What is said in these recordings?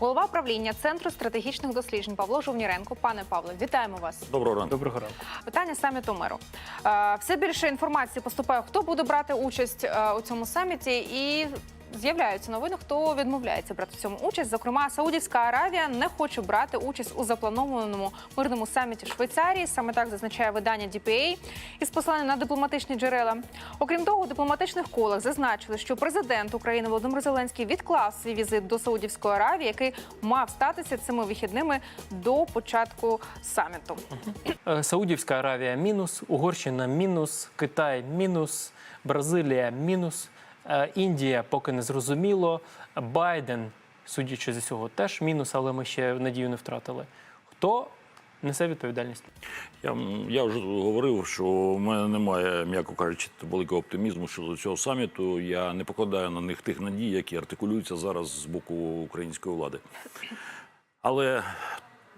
Голова правління Центру стратегічних досліджень Павло Жовніренко. Пане Павло, вітаємо вас. Доброго ранку. Доброго ранку. Питання саміту миру. Е, Все більше інформації поступає, хто буде брати участь е, у цьому саміті, і з'являються новини, хто відмовляється брати в цьому участь. Зокрема, Саудівська Аравія не хоче брати участь у запланованому мирному саміті Швейцарії. Саме так зазначає видання DPA із посиланням на дипломатичні джерела. Окрім того, у дипломатичних колах зазначили, що президент України Володимир Зеленський відклав свій візит до Саудівської Аравії, який мав статися цими вихідними до початку саміту. Е, Саудівська Аравія мінус, Угорщина мінус, Китай мінус, Бразилія мінус, Індія поки не зрозуміло. Байден, судячи з цього, теж мінус, але ми ще надію не втратили. Хто несе відповідальність? Я, я вже говорив, що в мене немає, м'яко кажучи, великого оптимізму щодо цього саміту. Я не покладаю на них тих надій, які артикулюються зараз з боку української влади. Але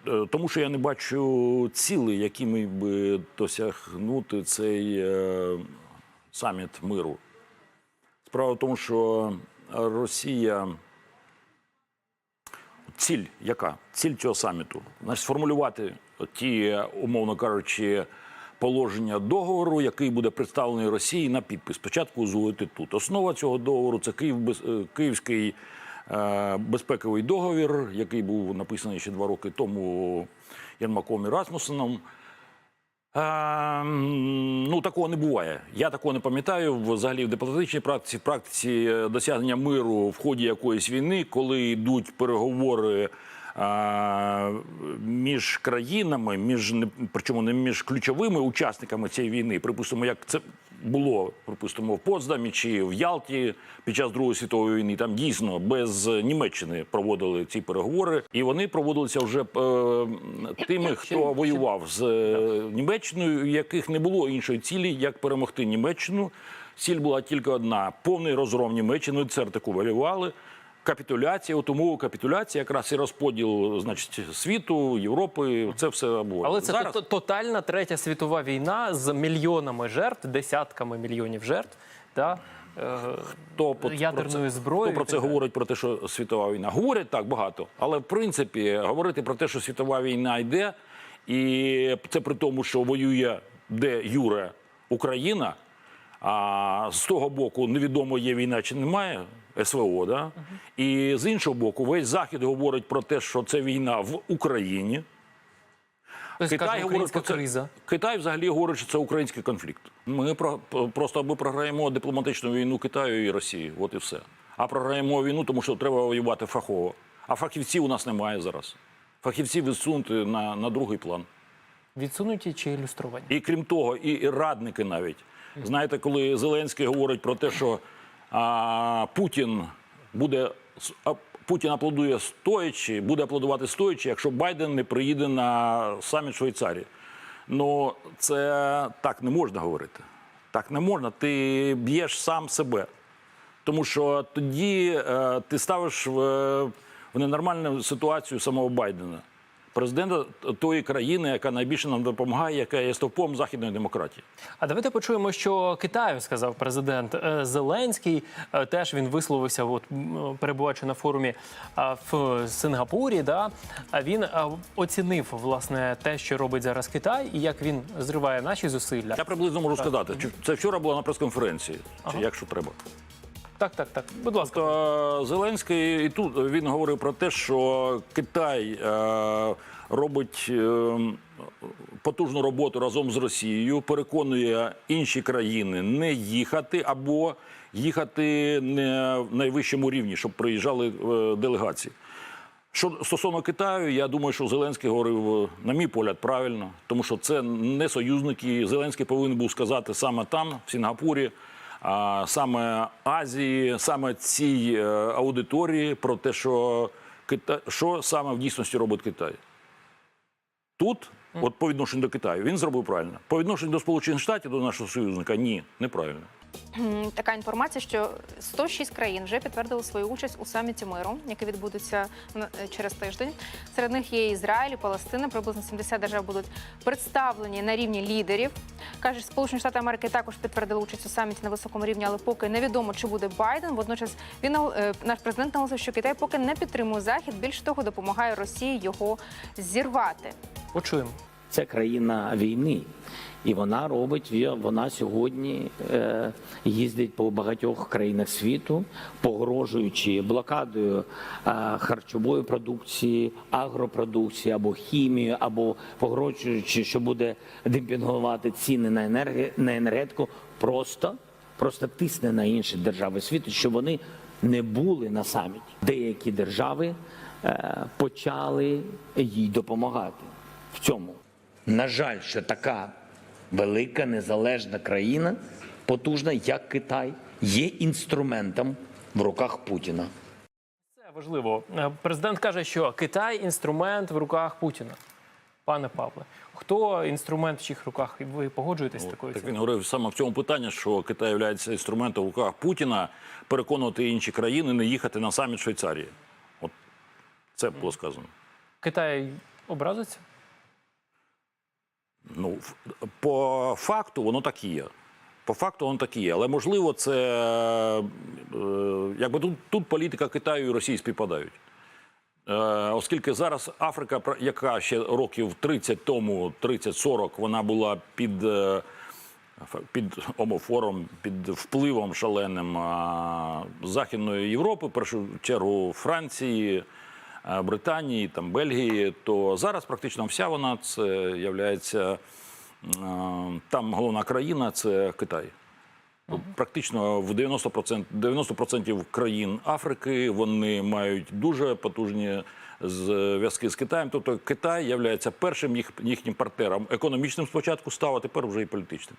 е, тому, що я не бачу цілей, якими би досягнути цей е, саміт миру. Справа в тому, що Росія. Ціль яка? Ціль цього саміту? Значить, сформулювати ті, умовно кажучи, положення договору, який буде представлений Росії на підпис. Спочатку узгодити тут. Основа цього договору це Київ, е, Київський е, безпековий договір, який був написаний ще два роки тому Єрмаком і Расмусеном. М, ну, такого не буває. Я такого не пам'ятаю. Взагалі в дипломатичній практиці, в практиці е, досягнення миру в ході якоїсь війни, коли йдуть переговори а, між країнами, між причому не між ключовими учасниками цієї війни, припустимо, як це було, припустимо, в Потсдамі чи в Ялті під час Другої світової війни. Там дійсно без Німеччини проводили ці переговори, і вони проводилися вже е, тими, хто воював з е, Німеччиною, у яких не було іншої цілі, як перемогти Німеччину. Ціль була тільки одна: повний розгром Німеччини. Це артикулювали. Капітуляція, от умови капітуляції, якраз і розподіл, значить, світу, Європи. Це все було. Але це зараз. тотальна третя світова війна з мільйонами жертв, десятками мільйонів жертв. Та, е, хто ядерною про це, Хто про це говорить про те, що світова війна? Говорять так багато, але в принципі говорити про те, що світова війна йде, і це при тому, що воює де Юре Україна. А з того боку невідомо є війна чи немає СВО, да? і з іншого боку, весь захід говорить про те, що це війна в Україні. хтось каже, українська це криза. Китай взагалі говорить, що це український конфлікт. Ми про просто ми програємо дипломатичну війну Китаю і Росії. От і все. А програємо війну, тому що треба воювати фахово. А фахівців у нас немає зараз. Фахівці відсунути на, на другий план. Відсунуті чи ілюстровані? І крім того, і, і радники навіть. Знаєте, коли Зеленський говорить про те, що а, Путін буде Путін аплодує стоячи, буде аплодувати стоячи, якщо Байден не приїде на саміт Швейцарії. Ну це так не можна говорити. Так не можна. Ти б'єш сам себе. Тому що тоді е, ти ставиш в, е, в ненормальну ситуацію самого Байдена, президента тої країни, яка найбільше нам допомагає, яка є стовпом західної демократії. А давайте почуємо, що Китаю сказав президент Е, Зеленський. Е, Теж він висловився, от перебуваючи на форумі в Сингапурі. Да він оцінив власне те, що робить зараз Китай, і як він зриває наші зусилля. Я приблизно можу сказати, чи- це вчора було на прес-конференції, чи якщо треба. Так, так, так. Будь ласка. То Зеленський і тут він говорив про те, що Китай е, робить е, потужну роботу разом з Росією, переконує інші країни не їхати або їхати не в найвищому рівні, щоб приїжджали е, делегації. Що стосовно Китаю, я думаю, що Зеленський говорив, е, на мій погляд, правильно, тому що це не союзники. Зеленський повинен був сказати саме там, в Сінгапурі, саме Азії, саме цій е, аудиторії про те, що Кита... що саме в дійсності робить Китай. Тут, от по відношенню до Китаю, він зробив правильно. По відношенню до Сполучених Штатів, до нашого союзника, ні, неправильно. Така інформація, що 106 країн вже підтвердили свою участь у саміті миру, який відбудеться е, через тиждень. Серед них є Ізраїль, і Палестина. Приблизно 70 держав будуть представлені на рівні лідерів. Каже, Сполучені Штати Америки також підтвердили участь у саміті на високому рівні, але поки невідомо, чи буде Байден. Водночас він е, наш президент наголосив, що Китай поки не підтримує захід. Більш того, допомагає Росії його зірвати. Почуємо. Це країна війни, і вона робить вона сьогодні е, їздить по багатьох країнах світу, погрожуючи блокадою е, харчової продукції, агропродукції або хімію, або погрожуючи, що буде демпінгувати ціни на енерги на енергетику, просто просто тисне на інші держави світу, щоб вони не були на саміті. Деякі держави е, почали їй допомагати в цьому. На жаль, що така велика незалежна країна, потужна, як Китай, є інструментом в руках Путіна. Це важливо. Е, Президент каже, що Китай інструмент в руках Путіна. Пане Павле, хто інструмент в чиїх руках? Ви погоджуєтесь з такою Так він говорив саме в цьому питанні, що Китай є інструментом в руках Путіна переконувати інші країни не їхати на саміт Швейцарії. От це було сказано. Китай образиться? Ну, по факту воно так і є. По факту воно так і є. Але можливо, це е, якби тут, тут політика Китаю і Росії співпадають. Е, оскільки зараз Африка, яка ще років 30 тому, 30-40, вона була під, е, під омофором, під впливом шаленим Західної Європи, в першу чергу Франції, Британії, там, Бельгії, то зараз практично вся вона це являється. е, Там головна країна це Китай. Ну, Практично в 90%, 90% країн Африки вони мають дуже потужні зв'язки з Китаєм. Тобто Китай є першим їх, їхнім партнером економічним спочатку став, а тепер вже і політичним.